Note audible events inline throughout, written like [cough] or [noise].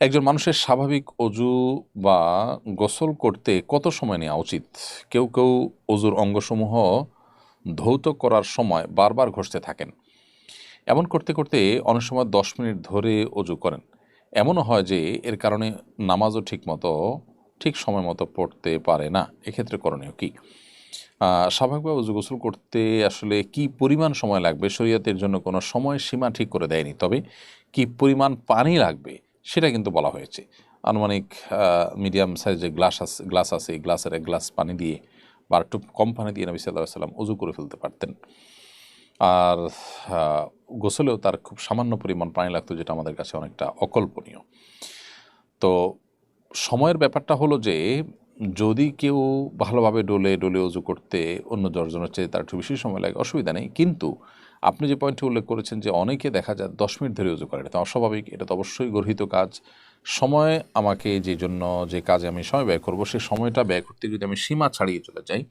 একজন মানুষের স্বাভাবিক অজু বা গোসল করতে কত সময় নেওয়া উচিত? কেউ কেউ অজুর অঙ্গসমূহ ধৌত করার সময় বারবার ঘষতে থাকেন। এমন করতে করতে অনেক সময় দশ মিনিট ধরে অজু করেন। এমনও হয় যে এর কারণে নামাজও ঠিকমতো ঠিক সময় মতো পড়তে পারে না। এক্ষেত্রে করণীয় কী? স্বাভাবিকভাবে অজু গোসল করতে আসলে কি পরিমাণ সময় লাগবে? শরীয়তের জন্য কোনো সময় সীমা ঠিক করে দেয়নি। তবে কি পরিমাণ পানি লাগবে? সেটা কিন্তু বলা হয়েছে। আনুমানিক মিডিয়াম সাইজের গ্লাস আছে গ্লাস আছে, এই গ্লাসের এক গ্লাস পানি দিয়ে বা একটু কম পানি দিয়ে নবী সাল্লাহ সাল্লাম উজু করে ফেলতে পারতেন। আর গোসলেও তার খুব সামান্য পরিমাণ পানি লাগতো, যেটা আমাদের কাছে অনেকটা অকল্পনীয়। তো সময়ের ব্যাপারটা হলো যে, যদি কেউ ভালোভাবে ডোলে ডোলে উজু করতে অন্য দশজনের চেয়ে তার একটু বেশি সময় লাগে, অসুবিধা নেই। কিন্তু আপনি যে পয়েন্টটি উল্লেখ করেছেন যে অনেকে দেখা যায় দশ মিনিট ধরে উজু করে, এটা অস্বাভাবিক, এটা তো অবশ্যই গর্হিত কাজ। সময় আমাকে যে জন্য যে কাজে আমি সময় ব্যয় করব সেই সময়টা ব্যয় করতে যদি আমি সীমা ছাড়িয়ে চলে যাই,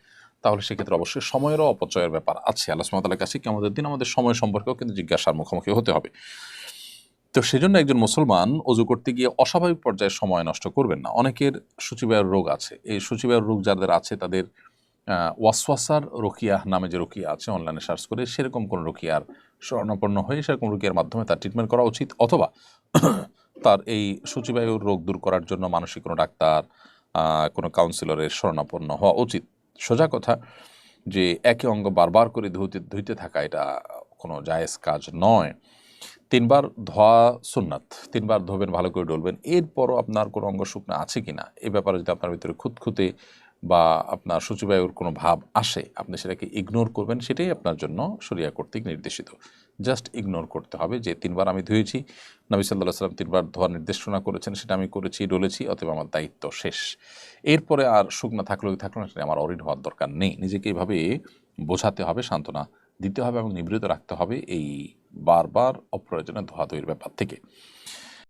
তাহলে সেক্ষেত্রে অবশ্যই সময়েরও অপচয়ের ব্যাপার আছে। আল্লাহ সুমতালের কাছে কি আমাদের দিন আমাদের সময় সম্পর্কেও কিন্তু জিজ্ঞাসার মুখোমুখি হতে হবে। তো সেজন্য একজন মুসলমান অজু করতে গিয়ে অস্বাভাবিক পর্যায়ে সময় নষ্ট করবেন না। অনেকের সূচিবায়ুর রোগ আছে। এই সূচিবায়ুর রোগ যাদের আছে, তাদের ওয়াসওয়াসার রোকিয়া নামে যে রোকিয়া আছে অনলাইনে সার্চ করে সেরকম কোনো রোকিয়ার স্বর্ণাপন্ন হয়ে সেরকম রোকিয়ার মাধ্যমে তার ট্রিটমেন্ট করা উচিত, অথবা [coughs] তার এই সূচিবায়ুর রোগ দূর করার জন্য মানসিক কোনো ডাক্তার কোনো কাউন্সিলরের শরণাপন্ন হওয়া উচিত। সোজা কথা যে একে অঙ্গ বারবার করে ধুতে ধুইতে থাকা এটা কোনো জায়েজ কাজ নয়। তিনবার ধোয়া সুন্নাত, তিনবার ধোবেন, ভালো করে ডলবেন, এরপরও আপনার কোনো অঙ্গ শুকনো আছে কি না এ ব্যাপারে যদি আপনার ভিতরে খুঁতখুঁতে বা আপনার সূচিবায়ুর কোনো ভাব আসে, আপনি সেটাকে ইগনোর করবেন, সেটাই আপনার জন্য সরিয়া কর্তৃক নির্দেশিত। জাস্ট ইগনোর করতে হবে যে তিনবার আমি ধুয়েছি, নবী সাল্লাহ সাল্লাম তিনবার ধোয়ার নির্দেশনা করেছেন, সেটা আমি করেছি, ডলেছি অথবা আমার দায়িত্ব শেষ। এরপরে আর শুকনা থাকলেও থাকল না, সেটা আমার অরিড হওয়ার দরকার নেই। নিজেকে এইভাবে বোঝাতে হবে, সান্ত্বনা দিতে হবে এবং নিবৃত রাখতে হবে এই বারবার অপ্রয়োজনে ধোয়াধুয়ির ব্যাপার থেকে।